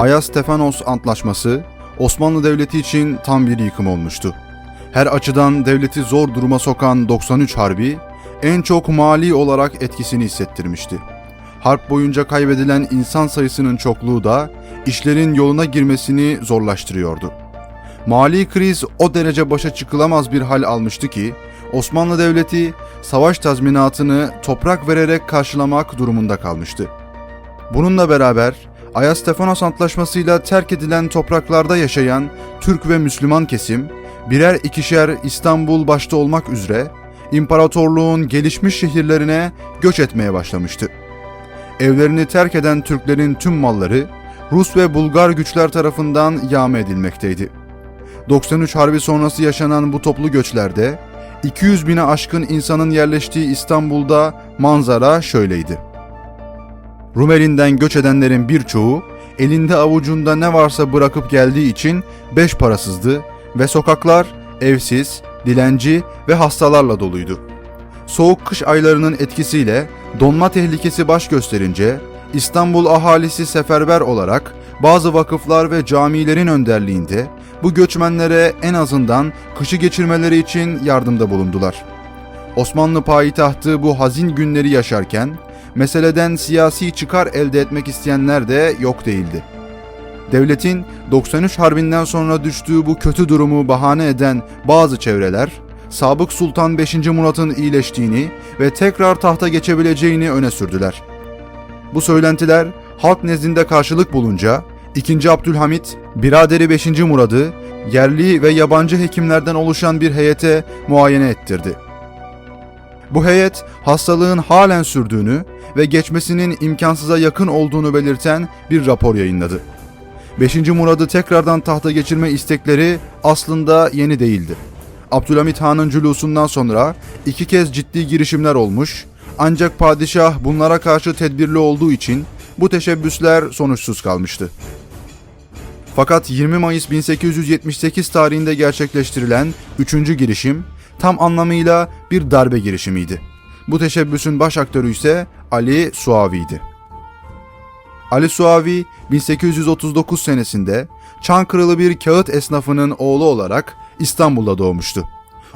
Ayas-Stefanos Antlaşması Osmanlı Devleti için tam bir yıkım olmuştu. Her açıdan devleti zor duruma sokan 93 Harbi en çok mali olarak etkisini hissettirmişti. Harp boyunca kaybedilen insan sayısının çokluğu da işlerin yoluna girmesini zorlaştırıyordu. Mali kriz o derece başa çıkılamaz bir hal almıştı ki Osmanlı Devleti savaş tazminatını toprak vererek karşılamak durumunda kalmıştı. Bununla beraber Ayas-Stefanos Antlaşması'yla terk edilen topraklarda yaşayan Türk ve Müslüman kesim birer ikişer İstanbul başta olmak üzere imparatorluğun gelişmiş şehirlerine göç etmeye başlamıştı. Evlerini terk eden Türklerin tüm malları Rus ve Bulgar güçler tarafından yağma edilmekteydi. 93 Harbi sonrası yaşanan bu toplu göçlerde 200 bine aşkın insanın yerleştiği İstanbul'da manzara şöyleydi. Rumeli'nden göç edenlerin birçoğu elinde avucunda ne varsa bırakıp geldiği için beş parasızdı ve sokaklar evsiz, dilenci ve hastalarla doluydu. Soğuk kış aylarının etkisiyle donma tehlikesi baş gösterince İstanbul ahalisi seferber olarak bazı vakıflar ve camilerin önderliğinde bu göçmenlere en azından kışı geçirmeleri için yardımda bulundular. Osmanlı payitahtı bu hazin günleri yaşarken meseleden siyasi çıkar elde etmek isteyenler de yok değildi. Devletin 93 Harbi'nden sonra düştüğü bu kötü durumu bahane eden bazı çevreler, Sabık Sultan 5. Murat'ın iyileştiğini ve tekrar tahta geçebileceğini öne sürdüler. Bu söylentiler halk nezdinde karşılık bulunca 2. Abdülhamit, biraderi 5. Murad'ı yerli ve yabancı hekimlerden oluşan bir heyete muayene ettirdi. Bu heyet hastalığın halen sürdüğünü ve geçmesinin imkansıza yakın olduğunu belirten bir rapor yayınladı. 5. Murad'ı tekrardan tahta geçirme istekleri aslında yeni değildi. Abdülhamit Han'ın culusundan sonra iki kez ciddi girişimler olmuş ancak padişah bunlara karşı tedbirli olduğu için bu teşebbüsler sonuçsuz kalmıştı. Fakat 20 Mayıs 1878 tarihinde gerçekleştirilen 3. girişim tam anlamıyla bir darbe girişimiydi. Bu teşebbüsün baş aktörü ise Ali Suavi'ydi. Ali Suavi 1839 senesinde Çankırılı bir kağıt esnafının oğlu olarak İstanbul'da doğmuştu.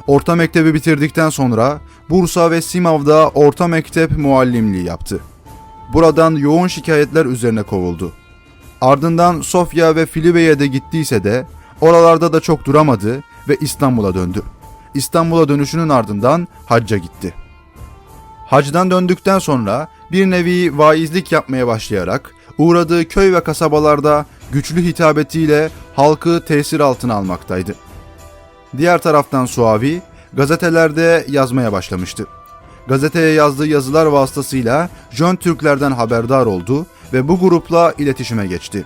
Orta mektebi bitirdikten sonra Bursa ve Simav'da orta mektep muallimliği yaptı. Buradan yoğun şikayetler üzerine kovuldu. Ardından Sofya ve Filibe'ye de gittiyse de oralarda da çok duramadı ve İstanbul'a döndü. İstanbul'a dönüşünün ardından hacca gitti. Hacdan döndükten sonra bir nevi vaizlik yapmaya başlayarak uğradığı köy ve kasabalarda güçlü hitabetiyle halkı tesir altına almaktaydı. Diğer taraftan Suavi gazetelerde yazmaya başlamıştı. Gazeteye yazdığı yazılar vasıtasıyla Jön Türklerden haberdar oldu ve bu grupla iletişime geçti.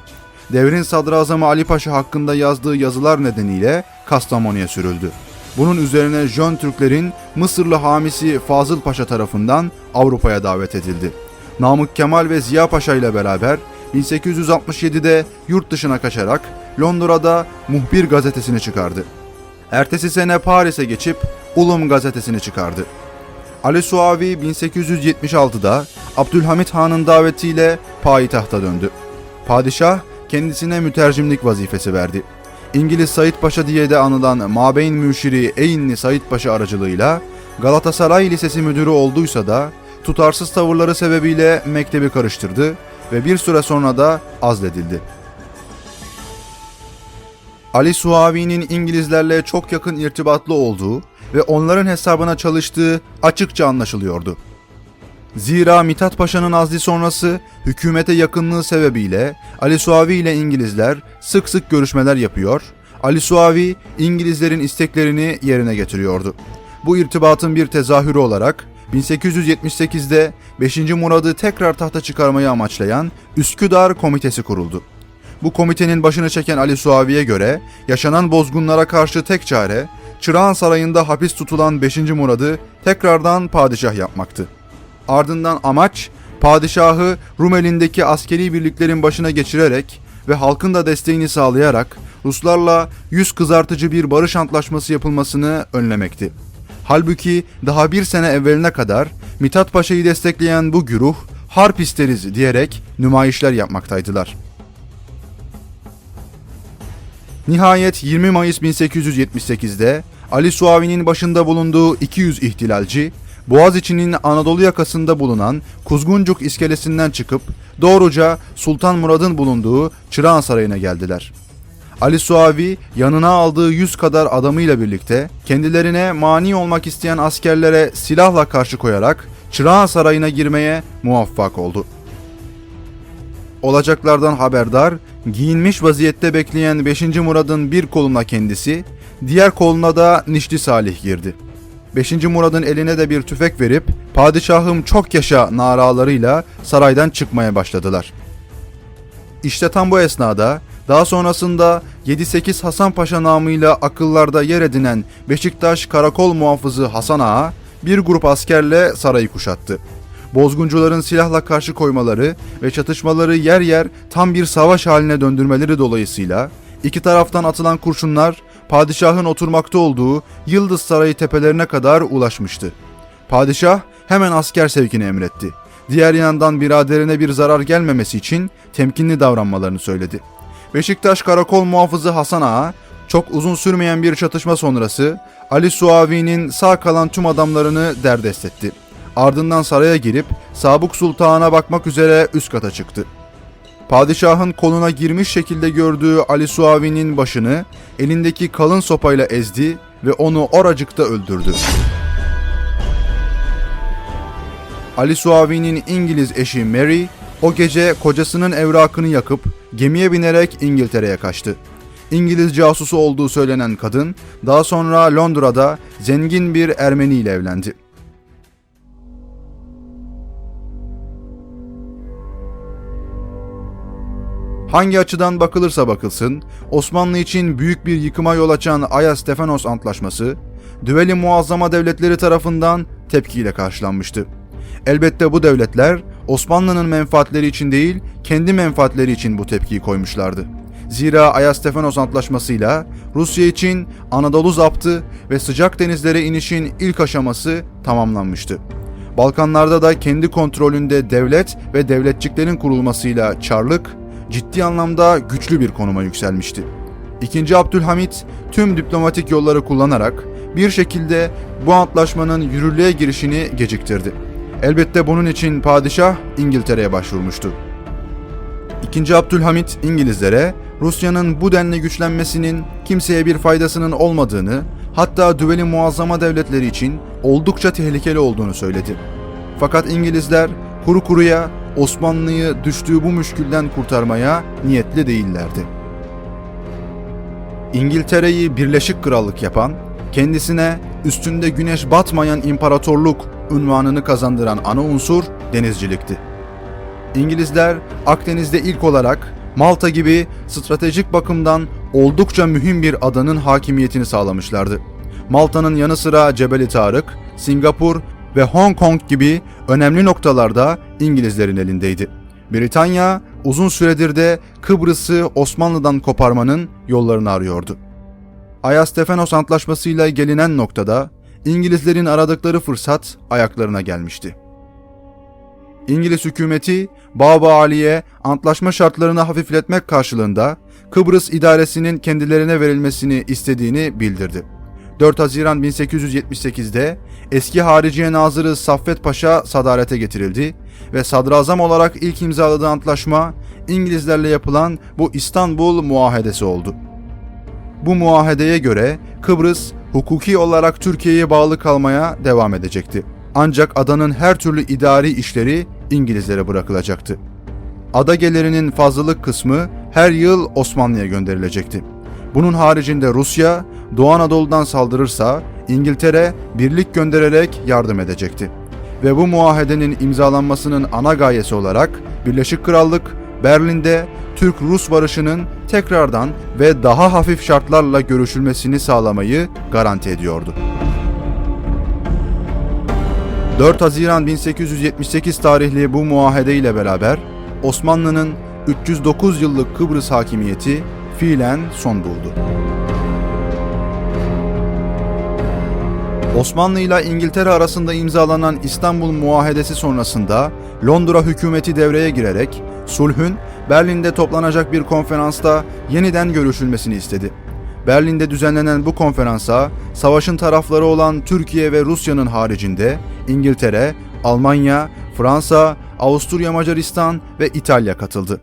Devrin sadrazamı Ali Paşa hakkında yazdığı yazılar nedeniyle Kastamonu'ya sürüldü. Bunun üzerine Jön Türklerin Mısırlı hamisi Fazıl Paşa tarafından Avrupa'ya davet edildi. Namık Kemal ve Ziya Paşa ile beraber 1867'de yurt dışına kaçarak Londra'da Muhbir gazetesini çıkardı. Ertesi sene Paris'e geçip Ulum gazetesini çıkardı. Ali Suavi 1876'da Abdülhamit Han'ın davetiyle payitahta döndü. Padişah kendisine mütercimlik vazifesi verdi. İngiliz Said Paşa diye de anılan Mabeyn Müşiri Eynli Said Paşa aracılığıyla Galatasaray Lisesi müdürü olduysa da tutarsız tavırları sebebiyle mektebi karıştırdı ve bir süre sonra da azledildi. Ali Suavi'nin İngilizlerle çok yakın irtibatlı olduğu ve onların hesabına çalıştığı açıkça anlaşılıyordu. Zira Mithat Paşa'nın azli sonrası hükümete yakınlığı sebebiyle Ali Suavi ile İngilizler sık sık görüşmeler yapıyor, Ali Suavi İngilizlerin isteklerini yerine getiriyordu. Bu irtibatın bir tezahürü olarak 1878'de 5. Murad'ı tekrar tahta çıkarmayı amaçlayan Üsküdar Komitesi kuruldu. Bu komitenin başını çeken Ali Suavi'ye göre yaşanan bozgunlara karşı tek çare Çırağan Sarayı'nda hapis tutulan 5. Murad'ı tekrardan padişah yapmaktı. Ardından amaç padişahı Rumeli'ndeki askeri birliklerin başına geçirerek ve halkın da desteğini sağlayarak Ruslarla yüz kızartıcı bir barış antlaşması yapılmasını önlemekti. Halbuki daha bir sene evveline kadar Mithat Paşa'yı destekleyen bu güruh harp isteriz diyerek nümayişler yapmaktaydılar. Nihayet 20 Mayıs 1878'de Ali Suavi'nin başında bulunduğu 200 ihtilalci, Boğaziçi'nin Anadolu yakasında bulunan Kuzguncuk iskelesinden çıkıp doğruca Sultan Murad'ın bulunduğu Çırağan Sarayı'na geldiler. Ali Suavi yanına aldığı 100 kadar adamıyla birlikte kendilerine mani olmak isteyen askerlere silahla karşı koyarak Çırağan Sarayı'na girmeye muvaffak oldu. Olacaklardan haberdar, giyinmiş vaziyette bekleyen 5. Murad'ın bir koluna kendisi, diğer koluna da Nişli Salih girdi. 5. Murad'ın eline de bir tüfek verip padişahım çok yaşa naralarıyla saraydan çıkmaya başladılar. İşte tam bu esnada daha sonrasında 7-8 Hasan Paşa namıyla akıllarda yer edinen Beşiktaş Karakol Muhafızı Hasan Ağa bir grup askerle sarayı kuşattı. Bozguncuların silahla karşı koymaları ve çatışmaları yer yer tam bir savaş haline döndürmeleri dolayısıyla iki taraftan atılan kurşunlar padişahın oturmakta olduğu Yıldız Sarayı tepelerine kadar ulaşmıştı. Padişah hemen asker sevkini emretti. Diğer yandan biraderine bir zarar gelmemesi için temkinli davranmalarını söyledi. Beşiktaş Karakol Muhafızı Hasan Ağa, çok uzun sürmeyen bir çatışma sonrası Ali Suavi'nin sağ kalan tüm adamlarını derdest etti. Ardından saraya girip Sabık Sultan'a bakmak üzere üst kata çıktı. Padişahın koluna girmiş şekilde gördüğü Ali Suavi'nin başını elindeki kalın sopayla ezdi ve onu oracıkta öldürdü. Ali Suavi'nin İngiliz eşi Mary o gece kocasının evrakını yakıp gemiye binerek İngiltere'ye kaçtı. İngiliz casusu olduğu söylenen kadın daha sonra Londra'da zengin bir Ermeni ile evlendi. Hangi açıdan bakılırsa bakılsın, Osmanlı için büyük bir yıkıma yol açan Aya-Stefanos Antlaşması, Düveli Muazzama Devletleri tarafından tepkiyle karşılanmıştı. Elbette bu devletler Osmanlı'nın menfaatleri için değil, kendi menfaatleri için bu tepkiyi koymuşlardı. Zira Aya-Stefanos Antlaşması'yla Rusya için Anadolu zaptı ve sıcak denizlere inişin ilk aşaması tamamlanmıştı. Balkanlarda da kendi kontrolünde devlet ve devletçiklerin kurulmasıyla Çarlık, ciddi anlamda güçlü bir konuma yükselmişti. İkinci Abdülhamit tüm diplomatik yolları kullanarak bir şekilde bu antlaşmanın yürürlüğe girişini geciktirdi. Elbette bunun için padişah İngiltere'ye başvurmuştu. İkinci Abdülhamit İngilizlere Rusya'nın bu denli güçlenmesinin kimseye bir faydasının olmadığını, hatta düveli muazzama devletleri için oldukça tehlikeli olduğunu söyledi. Fakat İngilizler kuru kuruya Osmanlı'yı düştüğü bu müşkülden kurtarmaya niyetli değillerdi. İngiltere'yi Birleşik Krallık yapan, kendisine üstünde güneş batmayan imparatorluk unvanını kazandıran ana unsur denizcilikti. İngilizler Akdeniz'de ilk olarak Malta gibi stratejik bakımdan oldukça mühim bir adanın hakimiyetini sağlamışlardı. Malta'nın yanı sıra Cebeli Tarık, Singapur ve Hong Kong gibi önemli noktalarda İngilizlerin elindeydi. Britanya uzun süredir de Kıbrıs'ı Osmanlı'dan koparmanın yollarını arıyordu. Ayas-Stefanos Antlaşması'yla gelinen noktada İngilizlerin aradıkları fırsat ayaklarına gelmişti. İngiliz hükümeti Baba Ali'ye antlaşma şartlarını hafifletmek karşılığında Kıbrıs idaresinin kendilerine verilmesini istediğini bildirdi. 4 Haziran 1878'de eski Hariciye Nazırı Saffet Paşa sadarete getirildi ve sadrazam olarak ilk imzaladığı antlaşma İngilizlerle yapılan bu İstanbul Muahedesi oldu. Bu muahedeye göre Kıbrıs hukuki olarak Türkiye'ye bağlı kalmaya devam edecekti. Ancak adanın her türlü idari işleri İngilizlere bırakılacaktı. Ada gelirinin fazlalık kısmı her yıl Osmanlı'ya gönderilecekti. Bunun haricinde Rusya, Doğu Anadolu'dan saldırırsa İngiltere birlik göndererek yardım edecekti. Ve bu muahedenin imzalanmasının ana gayesi olarak Birleşik Krallık, Berlin'de Türk-Rus barışının tekrardan ve daha hafif şartlarla görüşülmesini sağlamayı garanti ediyordu. 4 Haziran 1878 tarihli bu muahede ile beraber Osmanlı'nın 309 yıllık Kıbrıs hakimiyeti fiilen son buldu. Osmanlı ile İngiltere arasında imzalanan İstanbul Muahedesi sonrasında Londra hükümeti devreye girerek sulhün Berlin'de toplanacak bir konferansta yeniden görüşülmesini istedi. Berlin'de düzenlenen bu konferansa savaşın tarafları olan Türkiye ve Rusya'nın haricinde İngiltere, Almanya, Fransa, Avusturya Macaristan ve İtalya katıldı.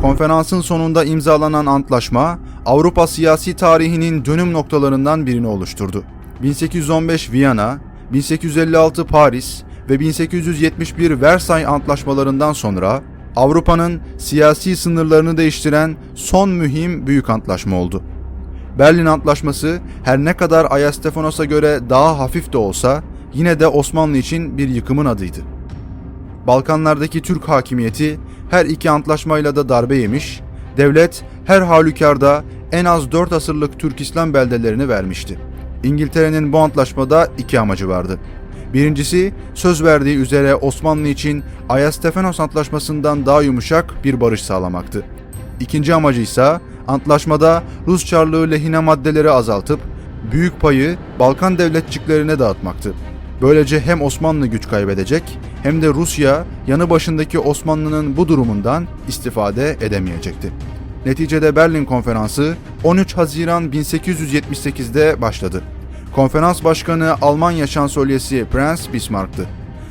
Konferansın sonunda imzalanan antlaşma Avrupa siyasi tarihinin dönüm noktalarından birini oluşturdu. 1815 Viyana, 1856 Paris ve 1871 Versay antlaşmalarından sonra Avrupa'nın siyasi sınırlarını değiştiren son mühim büyük antlaşma oldu. Berlin Antlaşması her ne kadar Ayastefanos'a göre daha hafif de olsa yine de Osmanlı için bir yıkımın adıydı. Balkanlardaki Türk hakimiyeti her iki antlaşmayla da darbe yemiş, devlet her halükarda en az 4 asırlık Türk İslam beldelerini vermişti. İngiltere'nin bu antlaşmada iki amacı vardı. Birincisi söz verdiği üzere Osmanlı için Ayastefanos Antlaşması'ndan daha yumuşak bir barış sağlamaktı. İkinci amacı ise antlaşmada Rus Çarlığı lehine maddeleri azaltıp büyük payı Balkan devletçiklerine dağıtmaktı. Böylece hem Osmanlı güç kaybedecek hem de Rusya yanı başındaki Osmanlı'nın bu durumundan istifade edemeyecekti. Neticede Berlin Konferansı 13 Haziran 1878'de başladı. Konferans başkanı Almanya Şansölyesi Prens Bismarck'tı.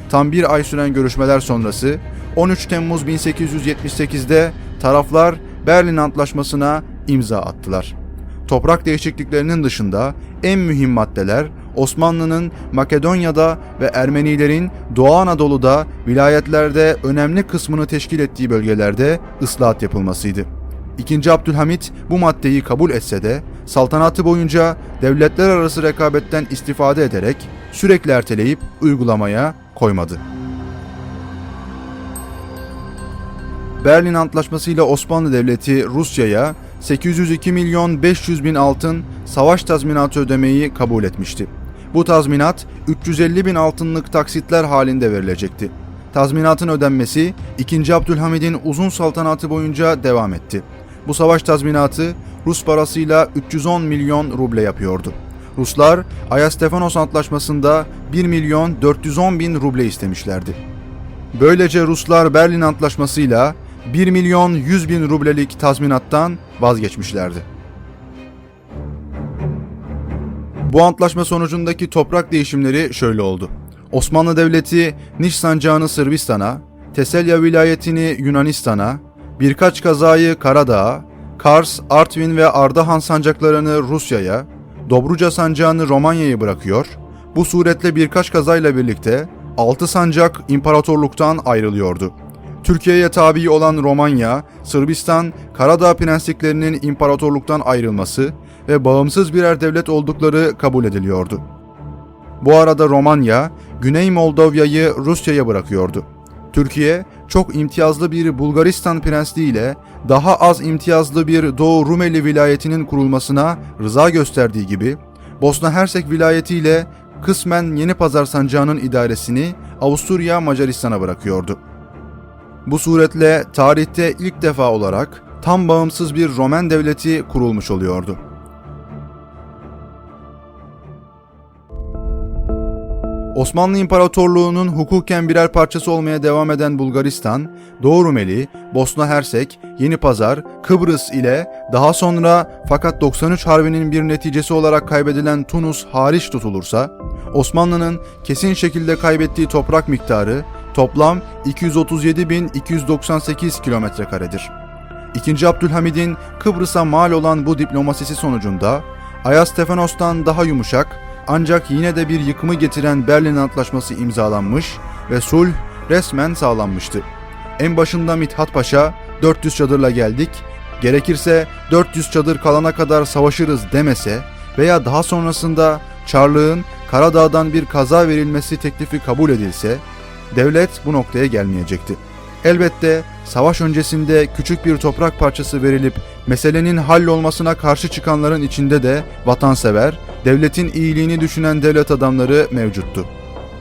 Tam bir ay süren görüşmeler sonrası 13 Temmuz 1878'de taraflar Berlin Antlaşması'na imza attılar. Toprak değişikliklerinin dışında en mühim maddeler Osmanlı'nın Makedonya'da ve Ermenilerin Doğu Anadolu'da vilayetlerde önemli kısmını teşkil ettiği bölgelerde ıslahat yapılmasıydı. İkinci Abdülhamit bu maddeyi kabul etse de saltanatı boyunca devletler arası rekabetten istifade ederek sürekli erteleyip uygulamaya koymadı. Berlin Antlaşması ile Osmanlı Devleti Rusya'ya 802 milyon 500 bin altın savaş tazminatı ödemeyi kabul etmişti. Bu tazminat 350 bin altınlık taksitler halinde verilecekti. Tazminatın ödenmesi 2. Abdülhamid'in uzun saltanatı boyunca devam etti. Bu savaş tazminatı Rus parasıyla 310 milyon ruble yapıyordu. Ruslar Ayastefanos Antlaşması'nda 1 milyon 410 bin ruble istemişlerdi. Böylece Ruslar Berlin Antlaşması'yla 1 milyon 100 bin rublelik tazminattan vazgeçmişlerdi. Bu antlaşma sonucundaki toprak değişimleri şöyle oldu. Osmanlı Devleti Niş sancağını Sırbistan'a, Teselya vilayetini Yunanistan'a, birkaç kazayı Karadağ'a, Kars, Artvin ve Ardahan sancaklarını Rusya'ya, Dobruca sancağını Romanya'ya bırakıyor. Bu suretle birkaç kazayla birlikte 6 sancak imparatorluktan ayrılıyordu. Türkiye'ye tabi olan Romanya, Sırbistan, Karadağ prensliklerinin imparatorluktan ayrılması ve bağımsız birer devlet oldukları kabul ediliyordu. Bu arada Romanya, Güney Moldova'yı Rusya'ya bırakıyordu. Türkiye, çok imtiyazlı bir Bulgaristan prensliği ile daha az imtiyazlı bir Doğu Rumeli vilayetinin kurulmasına rıza gösterdiği gibi, Bosna Hersek vilayeti ile kısmen Yeni Pazar Sancağı'nın idaresini Avusturya Macaristan'a bırakıyordu. Bu suretle tarihte ilk defa olarak tam bağımsız bir Roman devleti kurulmuş oluyordu. Osmanlı İmparatorluğu'nun hukuken birer parçası olmaya devam eden Bulgaristan, Doğu Rumeli, Bosna Hersek, Yeni Pazar, Kıbrıs ile daha sonra fakat 93 Harbi'nin bir neticesi olarak kaybedilen Tunus hariç tutulursa, Osmanlı'nın kesin şekilde kaybettiği toprak miktarı toplam 237.298 kilometre karedir. İkinci Abdülhamid'in Kıbrıs'a mal olan bu diplomasisi sonucunda Ayas Stefanos'tan daha yumuşak ancak yine de bir yıkımı getiren Berlin Antlaşması imzalanmış ve sulh resmen sağlanmıştı. En başında Mithat Paşa 400 çadırla geldik, gerekirse 400 çadır kalana kadar savaşırız demese veya daha sonrasında Çarlığın Karadağ'dan bir kaza verilmesi teklifi kabul edilse, devlet bu noktaya gelmeyecekti. Elbette savaş öncesinde küçük bir toprak parçası verilip meselenin hallolmasına karşı çıkanların içinde de vatansever, devletin iyiliğini düşünen devlet adamları mevcuttu.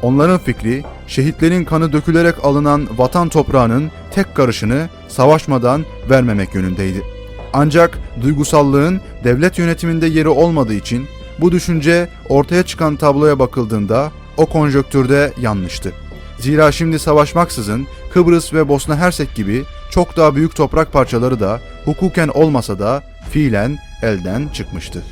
Onların fikri şehitlerin kanı dökülerek alınan vatan toprağının tek karışını savaşmadan vermemek yönündeydi. Ancak duygusallığın devlet yönetiminde yeri olmadığı için Bu düşünce ortaya çıkan tabloya bakıldığında o konjöktürde yanlıştı. Zira şimdi savaşmaksızın Kıbrıs ve Bosna Hersek gibi çok daha büyük toprak parçaları da hukuken olmasa da fiilen elden çıkmıştı.